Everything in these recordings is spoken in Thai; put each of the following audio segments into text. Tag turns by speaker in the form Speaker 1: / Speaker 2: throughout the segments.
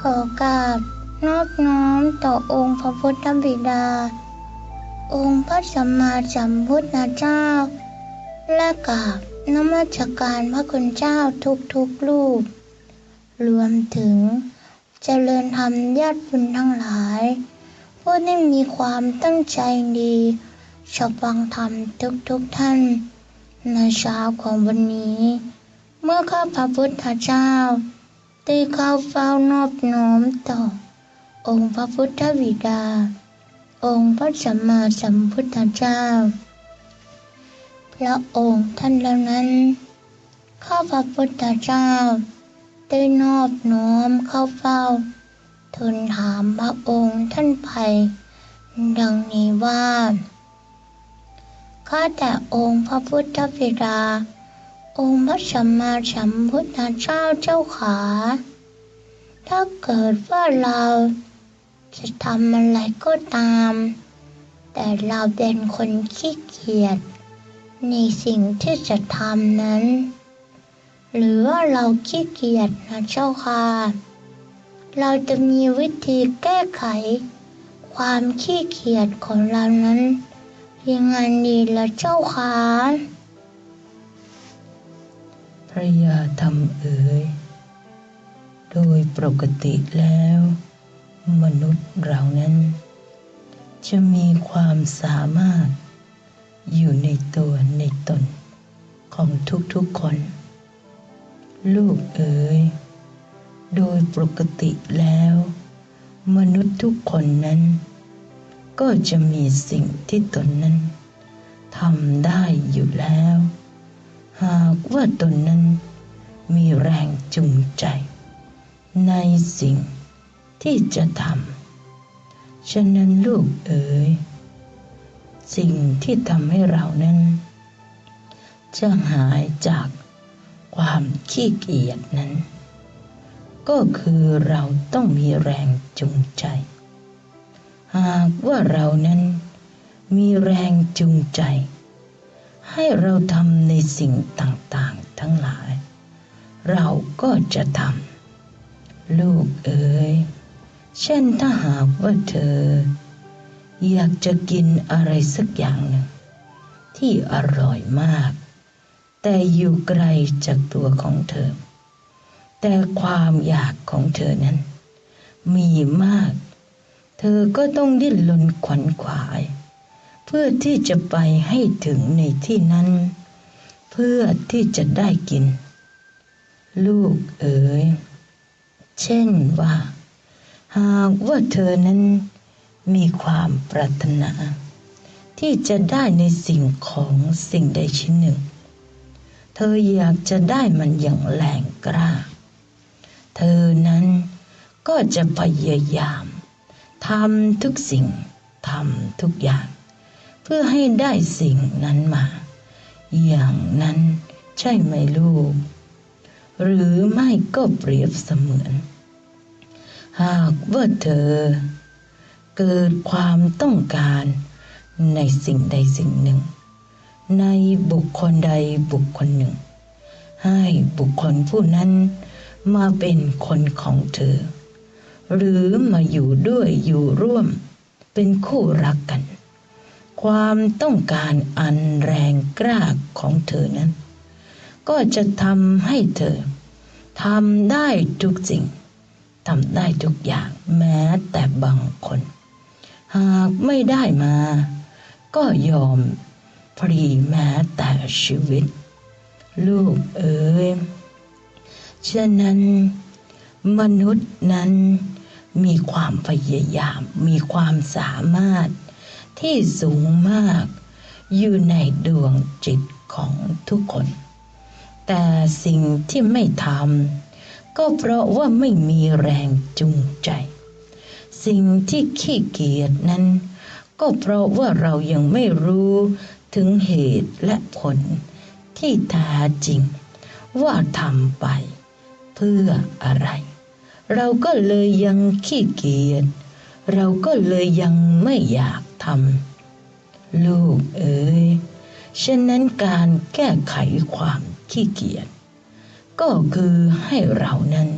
Speaker 1: ขอกราบนอบน้อมต่อองค์พระพุทธบิดา องค์พระสัมมาสัมพุทธเจ้า และกราบนมัสการพระคุณเจ้าทุกๆรูป รวมถึงเจริญธรรมญาติบุญทั้งหลาย ผู้ที่มีความตั้งใจดีชอบฟังธรรมทุกๆท่าน ในเช้าของวันนี้ เมื่อข้าพระพุทธเจ้า ได้เข้าเฝ้านอบน้อมต่อ องค์พระพุทธบิดา องค์พระสัมมาสัมพุทธเจ้า พระองค์ท่านเหล่านั้น ข้าพระพุทธเจ้า ได้นอบน้อมเข้าเฝ้าทูลถามพระองค์ท่านไป ดังนี้ว่า ข้าแต่องค์พระพุทธบิดา องค์พระสัมมาสัมพุทธเจ้าเจ้าขา ถ้าเกิดว่าเราจะทำอะไรก็ตาม แต่เราเป็นคนขี้เกียจในสิ่งที่จะทำนั้น หรือว่าเราขี้เกียจนะเจ้าค่ะ เราจะมีวิธีแก้ไข ความขี้เกียจของเรานั้นยังไงดีละเจ้าค่ะ
Speaker 2: พระยาธรรมเอ๋ย โดยปกติแล้ว มนุษย์เรานั้น จะมีความสามารถ อยู่ในตัวในตนของทุกๆคน ลูกเอ๋ย โดยปกติแล้ว มนุษย์ทุกคนนั้น ก็จะมีสิ่งที่ตนนั้นทำได้อยู่แล้ว หากว่าตนนั้น มีแรงจูงใจ ในสิ่งที่จะทำ ฉะนั้นลูกเอ๋ย สิ่งที่ทำให้เรานั้น จะหายจากความขี้เกียจนั้น ก็คือเราต้องมีแรงจูงใจ หากว่าเรานั้นมีแรงจูงใจ ให้เราทำในสิ่งต่างๆ ทั้งหลาย เราก็จะทำลูกเอ๋ยเช่นถ้าหากว่าเธอ อยากจะกินอะไรสักอย่างหนึ่งที่อร่อยมาก แต่อยู่ไกลจากตัวของเธอ แต่ความอยากของเธอนั้น มีมาก เธอก็ต้องดิ้นรนขวนขวาย เพื่อที่จะไปให้ถึงในที่นั้น เพื่อที่จะได้กิน ลูกเอ๋ย เช่นว่า หากว่าเธอนั้นมีความปรารถนา ที่จะได้ในสิ่งของสิ่งใดชิ้นหนึ่ง เธออยากจะได้มันอย่างแรงกล้า เธอนั้นก็จะพยายามทำทุกสิ่งทำทุกอย่าง พื่อให้ได้สิ่งนั้นมา อย่างนั้นใช่ไหมลูก หรือไม่ก็เปรียบเสมือน หากว่าเธอ เกิดความต้องการในสิ่งใดสิ่งหนึ่ง ในบุคคลใดบุคคลหนึ่ง ให้บุคคลผู้นั้นมาเป็นคนของเธอ หรือมาอยู่ด้วยอยู่ร่วมเป็นคู่รักกัน ความต้องการอันแรงกล้าของเธอนั้น ก็จะทำให้เธอทำได้ทุกสิ่งทำได้ทุกอย่างแม้แต่บางคน หากไม่ได้มา ก็ยอมพรีแม้แต่ชีวิต ลูกเอ๋ยฉะนั้น มนุษย์นั้นมีความพยายามมีความสามารถ ที่สูงมาก อยู่ในดวงจิตของทุกคน แต่สิ่งที่ไม่ทำก็เพราะว่าไม่มีแรงจูงใจ สิ่งที่ขี้เกียจนั้น ก็เพราะว่าเรายังไม่รู้ถึงเหตุและผลที่แท้จริง ว่าทำไป เพื่ออะไร เราก็เลยยังขี้เกียจเราก็เลยยังไม่อยาก ทำลูกเอ๋ยฉะนั้นการแก้ไขความขี้เกียจก็คือให้เรานั้น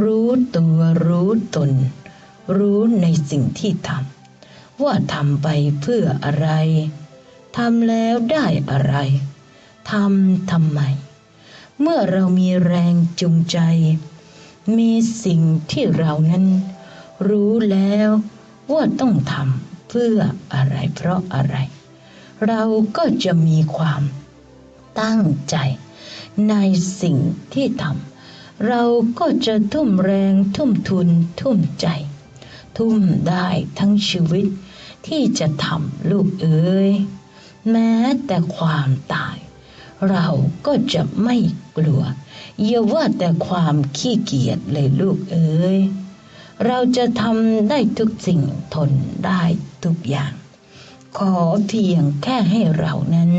Speaker 2: รู้ตัวรู้ตน รู้ในสิ่งที่ทำว่าทำไปเพื่ออะไรทำแล้วได้อะไรทำทำไม เมื่อเรามีแรงจูงใจ มีสิ่งที่เรานั้น รู้แล้วว่าต้องทำ พื่ออะไรเพราะอะไร เราก็จะมีความตั้งใจในสิ่งที่ทำเราก็จะทุ่มแรงทุ่มทุนทุ่มใจ ทุ่มได้ทั้งชีวิตที่จะทำลูกเอ๋ยแม้แต่ความตาย เราก็จะไม่กลัวอย่าว่าแต่ความขี้เกียจเลยลูกเอ๋ยเราจะทำได้ทุกสิ่งทนได้ ทุกอย่าง ขอเพียงแค่ให้เรานั้น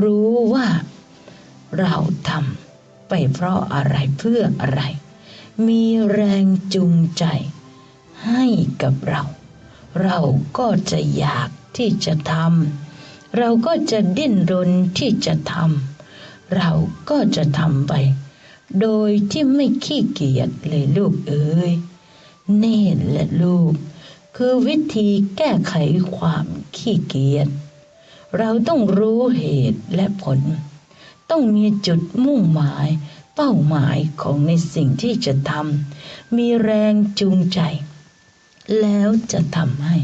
Speaker 2: รู้ว่าเราทำไปเพราะอะไรเพื่ออะไร มีแรงจูงใจ ให้กับเรา เราก็จะอยากที่จะทำเราก็จะดิ้นรนที่จะทำเราก็จะทำไป โดยที่ไม่ขี้เกียจเลยลูกเอ๋ยนี่แหละลูก คือวิธีแก้ไขความขี้เกียจ เราต้องรู้เหตุและผล ต้องมีจุดมุ่งหมาย เป้าหมายของในสิ่งที่จะทำ มีแรงจูงใจ แล้วจะทำให้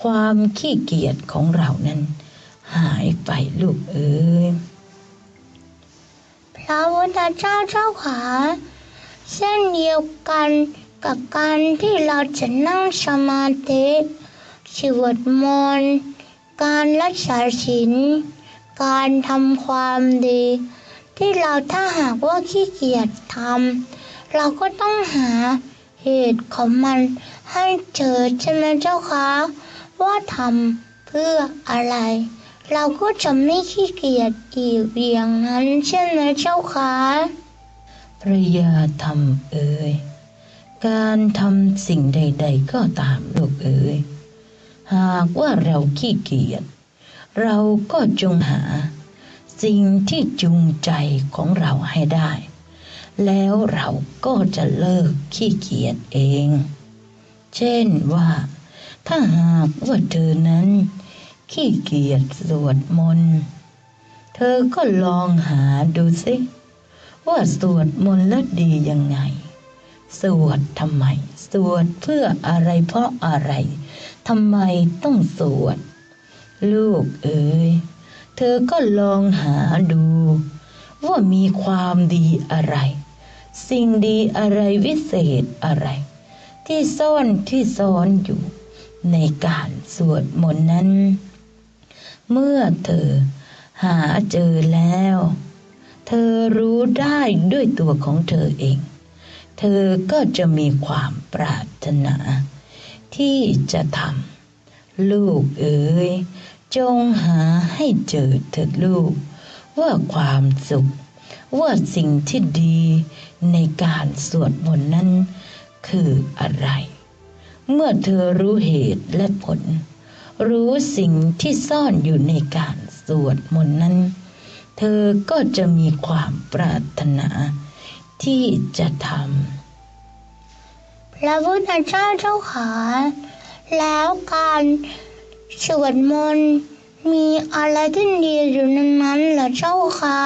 Speaker 2: ความขี้เกียจของเรานั้น หายไปลูกเอ๋ย
Speaker 1: พระพุทธเจ้าเจ้าขาเช่นเดียวกัน กับการที่เราจะนั่งสมาธิสวดมนต์การรักษาศีลการทำความดี ที่เราถ้าหากว่าขี้เกียจทำเราก็ต้องหาเหตุของมันให้เจอใช่ไหมเจ้าคะ ว่าทำเพื่ออะไร เราก็จะไม่ขี้เกียจอีกอย่างนั้นใช่ไหมเจ้าคะ
Speaker 2: พระยาธรรมเอ่ย การทำสิ่งใด ๆ ก็ตามลูกเอ๋ยหากว่าเราขี้เกียจเราก็จงหา สิ่งที่จูงใจของเราให้ได้ แล้วเราก็จะเลิกขี้เกียจเอง เช่นว่า ถ้าหากว่าเธอนั้น ขี้เกียจสวดมนต์เธอก็ลองหาดูสิว่าสวดมนต์แล้วดียังไง สวดทำไม สวดเพื่ออะไรเพราะอะไรทำไมต้องสวด ลูกเอ๋ยเธอก็ลองหาดู ว่ามีความดีอะไร สิ่งดีอะไรวิเศษอะไร ที่ซ่อนที่ซ้อนอยู่ในการสวดมนต์นั้น เมื่อเธอหาเจอแล้ว เธอรู้ได้ด้วยตัวของเธอเอง เธอก็จะมีความปรารถนา ที่จะทำลูกเอ๋ยจงหาให้เจอเถิดลูก ว่าความสุข ว่าสิ่งที่ดีในการสวดมนต์นั้น คืออะไร เมื่อเธอรู้เหตุและผล รู้สิ่งที่ซ่อนอยู่ในการสวดมนต์นั้น เธอก็จะมีความปรารถนา ที่จะท
Speaker 1: พระพุทธเจ้าเจ้าขาแล้วการสวดมนต์มีอะไรที่ดีอยู่ในนั้นเหรอเจ้าคะ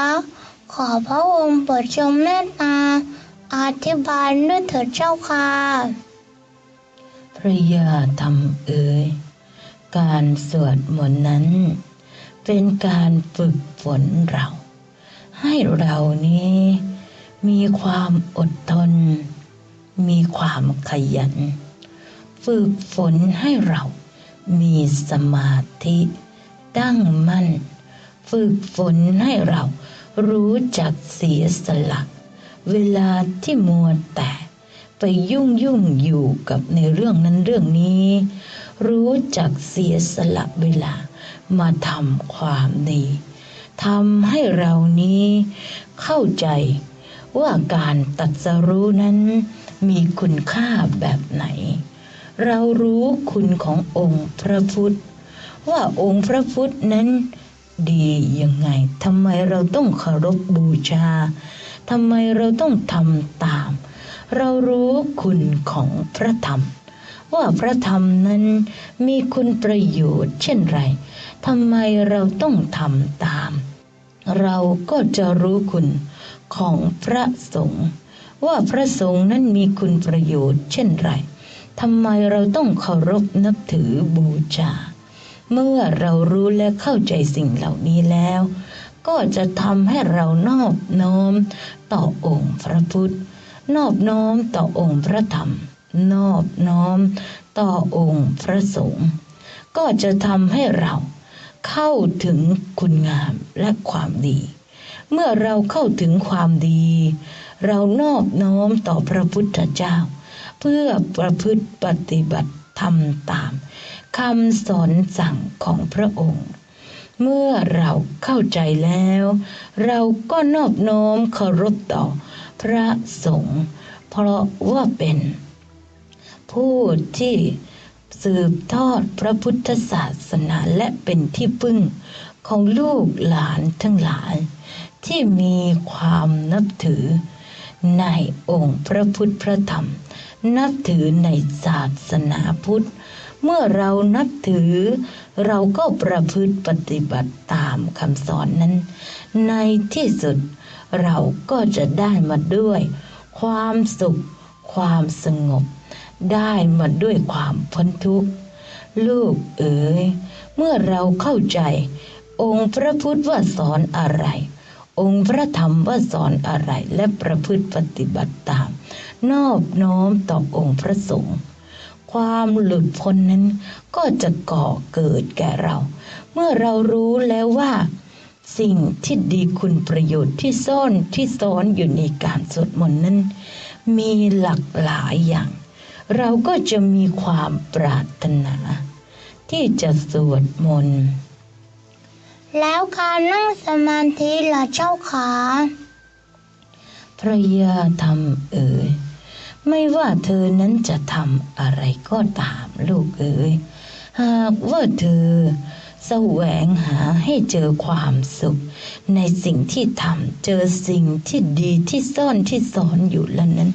Speaker 1: ขอพระองค์โปรดทรงเมตตาอธิบายด้วยเถิดเจ้าค่ะำ
Speaker 2: พระยาธรรมเอ่ยการสวดมนต์นั้น เป็นการฝึกฝนเรา ให้เรานี้ มีความอดทน มีความขยัน ฝึกฝนให้เรามีสมาธิตั้งมั่น ฝึกฝนให้เรารู้จักเสียสละ เวลาที่มัวแต่ไปยุ่งยุ่งอยู่กับในเรื่องนั้นเรื่องนี้ รู้จักเสียสละเวลามาทำความดีทำให้เรานี้เข้าใจ ว่าการตัดสรู้นั้นมีคุณค่าแบบไหน เรารู้คุณขององค์พระพุทธ ว่าองค์พระพุทธนั้นดียังไงทำไมเราต้องเคารพบูชาทำไมเราต้องทำตาม เรารู้คุณของพระธรรม ว่าพระธรรมนั้นมีคุณประโยชน์เช่นไรทำไมเราต้องทำตาม เราก็จะรู้คุณของพระสงฆ์ว่าพระสงฆ์นั้นมีคุณประโยชน์เช่นไรทำไมเราต้องเคารพนับถือบูชา เมื่อเรารู้และเข้าใจสิ่งเหล่านี้แล้ว ก็จะทำให้เรานอบน้อมต่อองค์พระพุทธ นอบน้อมต่อองค์พระธรรม นอบน้อมต่อองค์พระสงฆ์ก็จะทำให้เรา เข้าถึงคุณงามและความดี เมื่อเราเข้าถึงความดี เรานอบน้อมต่อพระพุทธเจ้า เพื่อประพฤติปฏิบัติทำตามคำสอนสั่งของพระองค์ เมื่อเราเข้าใจแล้ว เราก็นอบน้อมเคารพต่อพระสงฆ์เพราะว่าเป็น ผู้ที่ สืบทอดพระพุทธศาสนาและเป็นที่พึ่งของลูกหลานทั้งหลาย ที่มีความนับถือ ในองค์พระพุทธพระธรรม นับถือในศาสนาพุทธ เมื่อเรานับถือ เราก็ประพฤติปฏิบัติตามคำสอนนั้น ในที่สุดเราก็จะได้มาด้วย ความสุข ความสงบ ได้มาด้วยความพ้นทุกข์ ลูกเอ๋ย เมื่อเราเข้าใจ องค์พระพุทธว่าสอนอะไร องค์พระธรรมว่าสอนอะไรและประพฤติปฏิบัติตาม นอบน้อมต่อองค์พระสงฆ์ความหลุดพ้นนั้นก็จะก่อเกิดแก่เรา เมื่อเรารู้แล้วว่า สิ่งที่ดีคุณประโยชน์ที่ซ่อนที่ซ้อนอยู่ในการสวดมนต์นั้น มีหลากหลายอย่าง เราก็จะมีความปรารถนา ที่จะสวดมนต์
Speaker 1: แล้วการนั่งสมาธิล่ะเจ้าขา
Speaker 2: พระยาธรรมเอ๋ยไม่ว่าเธอนั้นจะทำอะไรก็ตามลูกเอ๋ยหากว่าเธอ แสวงหาให้เจอความสุข ในสิ่งที่ทำเจอสิ่งที่ดีที่ซ่อนที่สอนอยู่แล้วนั้น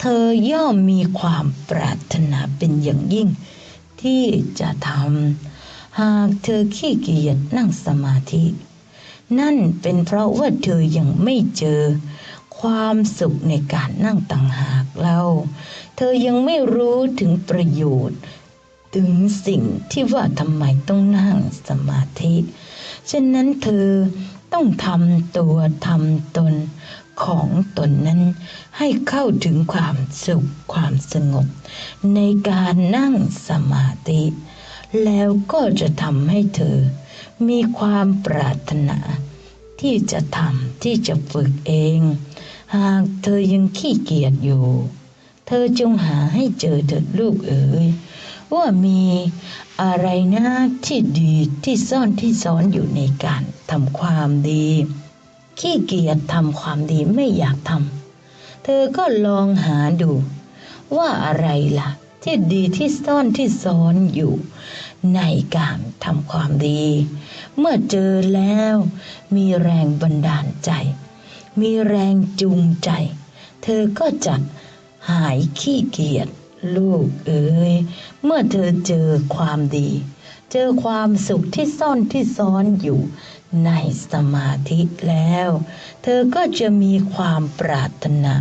Speaker 2: เธอย่อมมีความปรารถนาเป็นอย่างยิ่ง ที่จะทำหากเธอขี้เกียจนั่งสมาธิ นั่นเป็นเพราะว่าเธอยังไม่เจอ ความสุขในการนั่งต่างหากเล่าเธอยังไม่รู้ถึงประโยชน์ ถึงสิ่งที่ว่าทำไมต้องนั่งสมาธิฉะนั้นเธอต้องทำตัวทำตนของตนนั้นให้เข้าถึงความสุขความสงบ ในการนั่งสมาธิ แล้วก็จะทำให้เธอ มีความปรารถนา ที่จะทำที่จะฝึกเอง หากเธอยังขี้เกียจอยู่ เธอจงหาให้เจอเถิดลูกเอ๋ย ว่ามีอะไรนะที่ดีที่ซ่อนที่ซ้อนอยู่ในการทำความดี ขี้เกียจทำความดีไม่อยากทำเธอก็ลองหาดู ว่าอะไรล่ะ ที่ดีที่ซ่อนที่ซ้อนอยู่ ในการทำความดี เมื่อเจอแล้ว มีแรงบันดาลใจ มีแรงจูงใจ เธอก็จะหายขี้เกียจ ลูกเอ๋ยเมื่อเธอเจอความดี เจอความสุขที่ซ่อนที่ซ้อนอยู่ในสมาธิแล้ว เธอก็จะมีความปรารถนา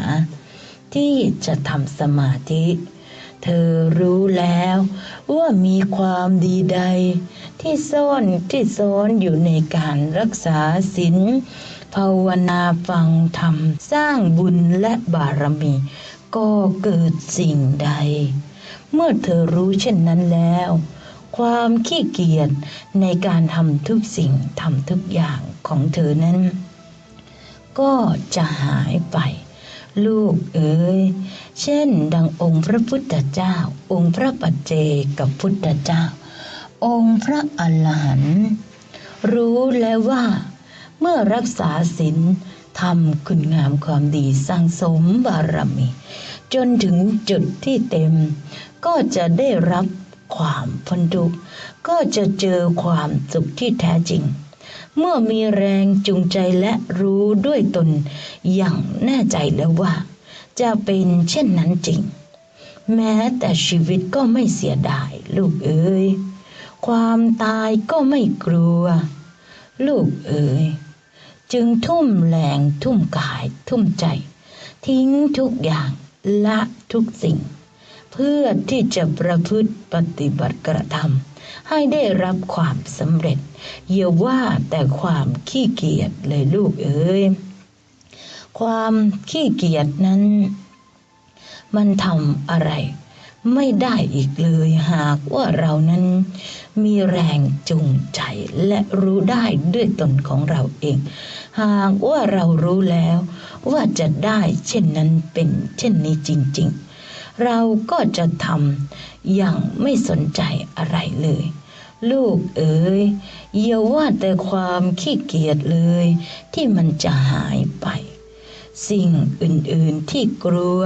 Speaker 2: ที่จะทำสมาธิ เธอรู้แล้วว่ามีความดีใด ที่ซ่อนที่ซ้อนอยู่ในการรักษาศีลภาวนาฟังธรรม สร้างบุญและบารมี ก็เกิดสิ่งใด เมื่อเธอรู้เช่นนั้นแล้ว ความขี้เกียจในการทำทุกสิ่งทำทุกอย่างของเธอนั้น ก็จะหายไป ลูกเอ๋ยเช่น ดังองค์พระพุทธเจ้า องค์พระปัจเจกับพุทธเจ้า องค์พระอรหันต์รู้แล้วว่า เมื่อรักษาศีล ทำคุณงามความดีสร้างสมบารมี จนถึงจุดที่เต็ม ก็จะได้รับความพ้นทุกข์ก็จะเจอความสุขที่แท้จริง เมื่อมีแรงจูงใจและรู้ด้วยตนอย่างแน่ใจแล้วว่า จะเป็นเช่นนั้นจริง แม้แต่ชีวิตก็ไม่เสียดายลูกเอ๋ยความตายก็ไม่กลัว ลูกเอ๋ย จึงทุ่มแรงทุ่มกายทุ่มใจ ทิ้งทุกอย่างละทุกสิ่ง เพื่อที่จะประพฤติปฏิบัติกระทำให้ได้รับความสำเร็จอย่าว่าแต่ความขี้เกียจเลยลูกเอ๋ยความขี้เกียจนั้น มันทำอะไรไม่ได้อีกเลยหากว่าเรานั้น มีแรงจูงใจและรู้ได้ด้วยตนของเราเอง หากว่าเรารู้แล้วว่าจะได้เช่นนั้นเป็นเช่นนี้จริง ๆ เราก็จะทำอย่างไม่สนใจอะไรเลย ลูกเอ๋ยอย่าว่าแต่ความขี้เกียจเลย ที่มันจะหายไป สิ่งอื่นๆที่กลัว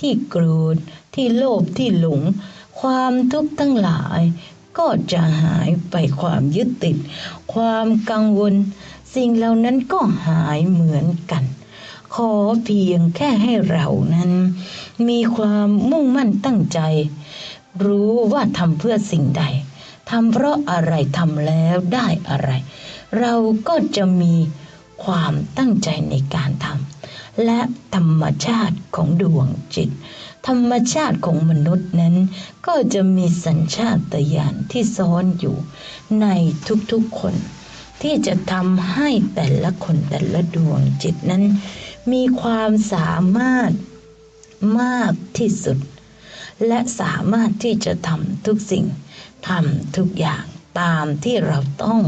Speaker 2: ที่โกรธที่โลภที่หลงความทุกข์ทั้งหลาย ก็จะหายไปความยึดติด ความกังวล สิ่งเหล่านั้นก็หายเหมือนกัน ขอเพียงแค่ให้เรานั้น มีความมุ่งมั่นตั้งใจ รู้ว่าทำเพื่อสิ่งใดทำเพราะอะไรทำแล้วได้อะไร เราก็จะมีความตั้งใจในการทำและธรรมชาติของดวงจิต ธรรมชาติของมนุษย์นั้น ก็จะมีสัญชาตญาณที่ซ้อนอยู่ในทุกๆคน ที่จะทำให้แต่ละคนแต่ละดวงจิตนั้น มีความสามารถมากที่สุด และสามารถที่จะทำทุกสิ่งทำทุกอย่างตามที่เราต้อง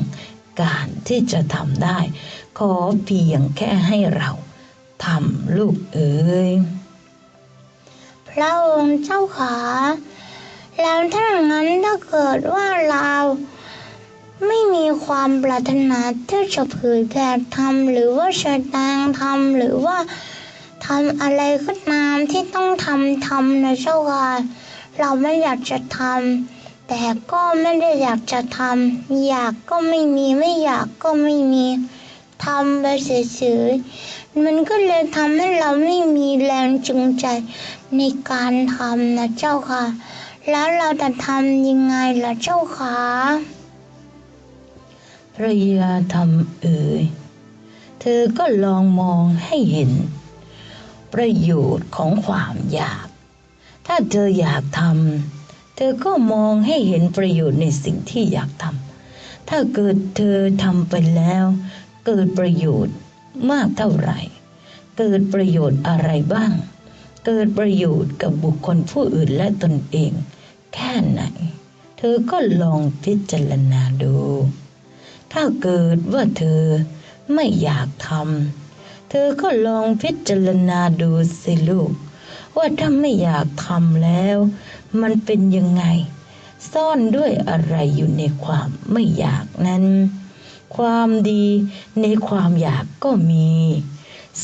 Speaker 2: การที่จะทำได้ ขอเพียงแค่ให้เราทำลูกเอ๋ย
Speaker 1: พระองค์เจ้าขาแล้วถ้าอย่างนั้นถ้าเกิดว่าเราไม่มีความปรารถนาที่จะเผยแผ่ธรรมหรือว่าแสดงธรรมหรือว่าทำอะไรก็ตามที่ต้องทำทำนะเจ้าค่ะเราไม่อยากจะทำแต่ก็ไม่ได้อยากจะทำอยากก็ไม่มีไม่อยากก็ไม่มีทำไปเฉยๆมันก็เลยทำให้เราไม่มีแรงจูงใจ ในการทำนะเจ้าค่ะ แล้วเราจะทำยังไงล่ะเจ้าค่ะ
Speaker 2: พระยาธรรมเอ๋ยเธอก็ลองมองให้เห็น ประโยชน์ของความอยาก ถ้าเธออยากทำเธอก็มองให้เห็นประโยชน์ในสิ่งที่อยากทำถ้าเกิดเธอทำไปแล้ว เกิดประโยชน์มากเท่าไหร่ เกิดประโยชน์อะไรบ้าง เกิดประโยชน์กับบุคคลผู้อื่นและตนเอง แค่ไหน เธอก็ลองพิจารณาดู ถ้าเกิดว่าเธอไม่อยากทำเธอก็ลองพิจารณาดูสิลูก ว่าถ้าไม่อยากทำแล้ว มันเป็นยังไง ซ่อนด้วยอะไรอยู่ในความไม่อยากนั้น ความดีในความอยากก็มี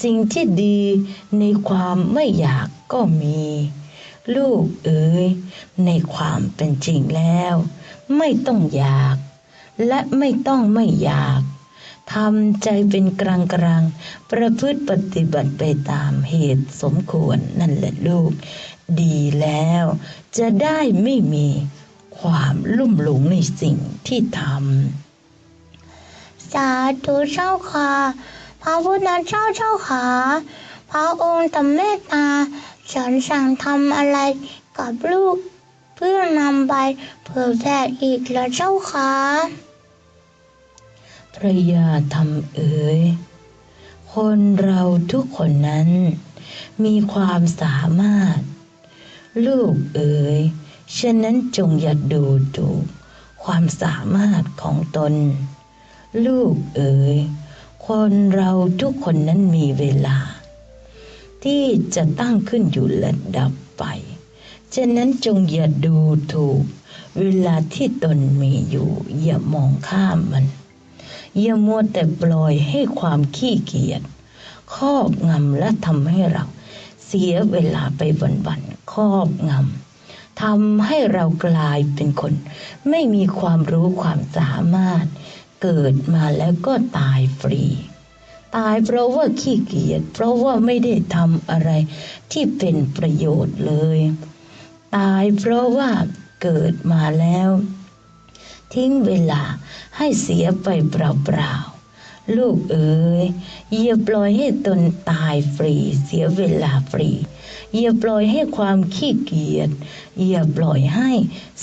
Speaker 2: สิ่งที่ดีในความไม่อยากก็มี ลูกเอ๋ยในความเป็นจริงแล้ว ไม่ต้องอยาก และไม่ต้องไม่อยากทำใจเป็นกลางกลางประพฤติปฏิบัติไปตามเหตุสมควรนั่นแหละลูก ดีแล้ว จะได้ไม่มีความลุ่มหลงในสิ่งที่ทำ
Speaker 1: สาธุเจ้าค่ะ ระพุทธเจ้าเจ้าค่ะพระองค์ทำเมตตาสอนสั่งทำอะไรกับลูก เพื่อนำไปเผยแผ่อีกแล้วเจ้าค่ะำ
Speaker 2: พระยาธรรมเอ๋ยคนเราทุกคนนั้น มีความสามารถ ลูกเอ๋ยฉะนั้นจงอย่าดูถูกความสามารถของตน ลูกเอ๋ย คนเราทุกคนนั้นมีเวลา ที่จะตั้งขึ้นอยู่และดับไป ฉะนั้นจงอย่าดูถูก เวลาที่ตนมีอยู่ อย่ามองข้ามมัน อย่ามัวแต่ปล่อยให้ความขี้เกียจครอบงำและทำให้เรา เสียเวลาไปวันๆครอบงำทำให้เรากลายเป็นคน ไม่มีความรู้ความสามารถ เกิดมาแล้วก็ตายฟรี ตายเพราะว่าขี้เกียจเพราะว่าไม่ได้ทำอะไรที่เป็นประโยชน์เลย ตายเพราะว่าเกิดมาแล้ว ทิ้งเวลาให้เสียไปเปล่าๆลูกเอ๋ยอย่าปล่อยให้ตนตายฟรี เสียเวลาฟรีอย่าปล่อยให้ความขี้เกียจ อย่าปล่อยให้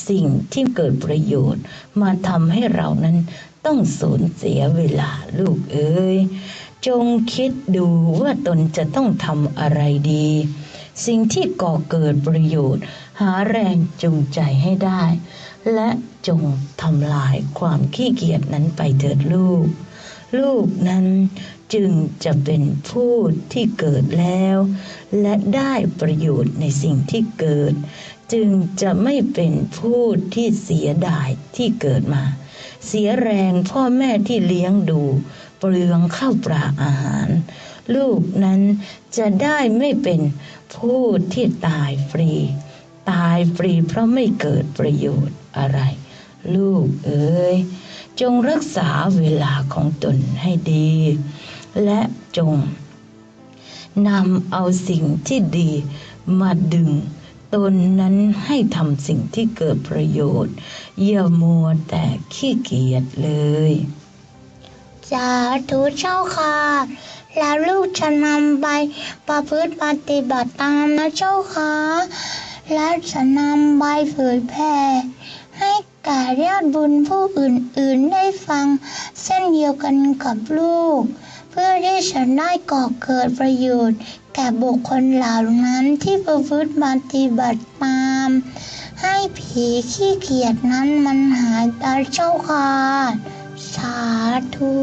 Speaker 2: สิ่งที่เกิดประโยชน์ มาทำให้เรานั้น ต้องสูญเสียเวลาลูกเอ๋ยจงคิดดูว่าตนจะต้องทำอะไรดี สิ่งที่ก่อเกิดประโยชน์ หาแรงจูงใจให้ได้ และจงทำลายความขี้เกียจนั้นไปเถิดลูก ลูกนั้นจึงจะเป็นผู้ที่เกิดแล้ว และได้ประโยชน์ในสิ่งที่เกิด จึงจะไม่เป็นผู้ที่เสียดายที่เกิดมา เสียแรงพ่อแม่ที่เลี้ยงดู เปลืองข้าวปลาอาหาร ลูกนั้นจะได้ไม่เป็นผู้ที่ตายฟรี ตายฟรีเพราะไม่เกิดประโยชน์อะไร ลูกเอ๋ยจงรักษาเวลาของตนให้ดี และจงนำเอาสิ่งที่ดีมาดึง ตนนั้นให้ทำสิ่งที่เกิดประโยชน์อย่ามัวแต่ขี้เกียจเลย
Speaker 1: สาธุเจ้าค่ะ แล้วลูกจะนำไปประพฤติปฏิบัติตามนะเจ้าค่ะ และจะนำไปเผยแผ่ให้แก่ญาติบุญผู้อื่นๆได้ฟังเส้นเดียวกันกับลูก เพื่อที่จะได้ก่อเกิดประโยชน์ แก่บุคคลเหล่านั้นที่ประพฤติปฏิบัติตาม ให้ผีขี้เกียจนั้นมันหายไปเจ้าค่ะ สาธุ